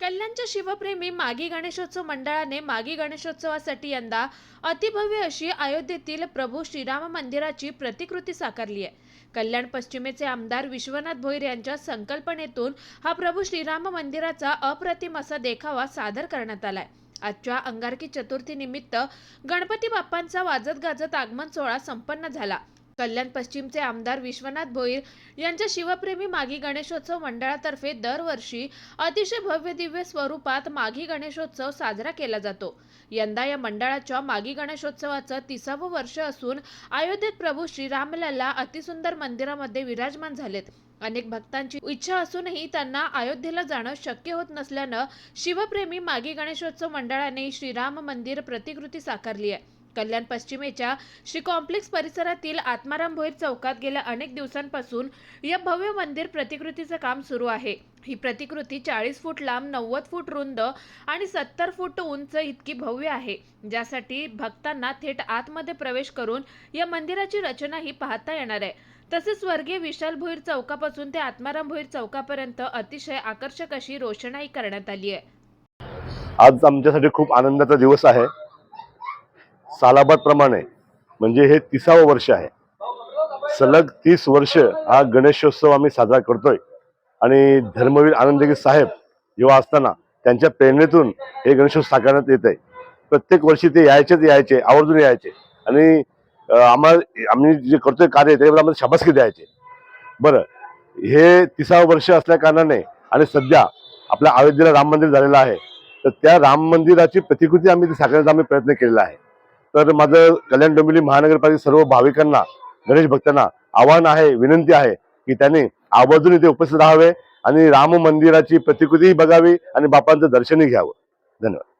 कल्याणच्या शिवप्रेमी मागी गणेशोत्सव मंडळाने मागी गणेशोत्सवासाठी यंदा अतिभव्य अशी अयोध्येतील प्रभू श्रीराम मंदिराची प्रतिकृती साकारली आहे. कल्याण पश्चिमेचे आमदार विश्वनाथ भोईर यांच्या संकल्पनेतून हा प्रभू श्रीराम मंदिराचा अप्रतिम असा देखावा सादर करण्यात आलाय. आजच्या अंगारकी चतुर्थी निमित्त गणपती बाप्पांचा वाजत गाजत आगमन सोहळा संपन्न झाला. कल्याण पश्चिमचे आमदार विश्वनाथ भोईर यांच्या शिवप्रेमी मागी गणेशोत्सव मंडळातर्फे दरवर्षी अतिशय भव्य दिव्य स्वरूपात माघी गणेशोत्सव साजरा केला जातो. यंदा या मंडळाच्या मागी गणेशोत्सवाचं तिसावं वर्ष असून अयोध्येत प्रभू श्रीरामलला अतिसुंदर मंदिरामध्ये विराजमान झालेत. अनेक भक्तांची इच्छा असूनही त्यांना अयोध्येला जाणं शक्य होत नसल्यानं शिवप्रेमी मागी गणेशोत्सव मंडळाने श्रीराम मंदिर प्रतिकृती साकारली आहे. कल्याण पश्चिमेच्या श्री कॉम्प्लेक्स परिसरातील आत्माराम भोईर चौकात गेल्या अनेक दिवसांपासून या भव्य मंदिर प्रतिकृतीचं काम सुरू आहे. ही प्रतिकृती चाळीस फूट लांब नव्वद फूट रुंद आणि सत्तर फूट उंच इतकी भव्य आहे ज्यासाठी भक्तांना थेट आतमध्ये प्रवेश करून या मंदिराची रचना ही पाहता येणार आहे. तसेच स्वर्गीय विशाल भोईर चौकापासून ते आत्माराम भोईर चौकापर्यंत अतिशय आकर्षक अशी रोषणाई करण्यात आली आहे. आज आमच्यासाठी खूप आनंदाचा दिवस आहे. सालाबाद प्रमाणे म्हणजे हे तिसावं वर्ष आहे. सलग तीस वर्ष हा गणेशोत्सव आम्ही साजरा करतोय. आणि धर्मवीर आनंदगी साहेब जेव्हा असताना त्यांच्या प्रेरणेतून हे गणेशोत्सव साकारण्यात येत आहे प्रत्येक वर्षी ते यायचेच यायचे आवर्जून यायचे. आणि आम्हाला आम्ही जे करतोय कार्य त्याच्याबद्दल आम्हाला शाबासकी द्यायचे. बरं हे तिसावं वर्ष असल्या कारणाने आणि सध्या आपल्या अयोध्येला राम मंदिर झालेलं आहे. तर त्या राम मंदिराची प्रतिकृती आम्ही साकारण्याचा आम्ही प्रयत्न केलेला आहे. तर माझं कल्याण डोंबिवली महानगरपालिका सर्व भाविकांना गणेश भक्तांना आव्हान आहे विनंती आहे की त्यांनी आवर्जून इथे उपस्थित राहावे आणि राम मंदिराची प्रतिकृतीही बघावी आणि बापांचं दर्शनही घ्यावं. धन्यवाद.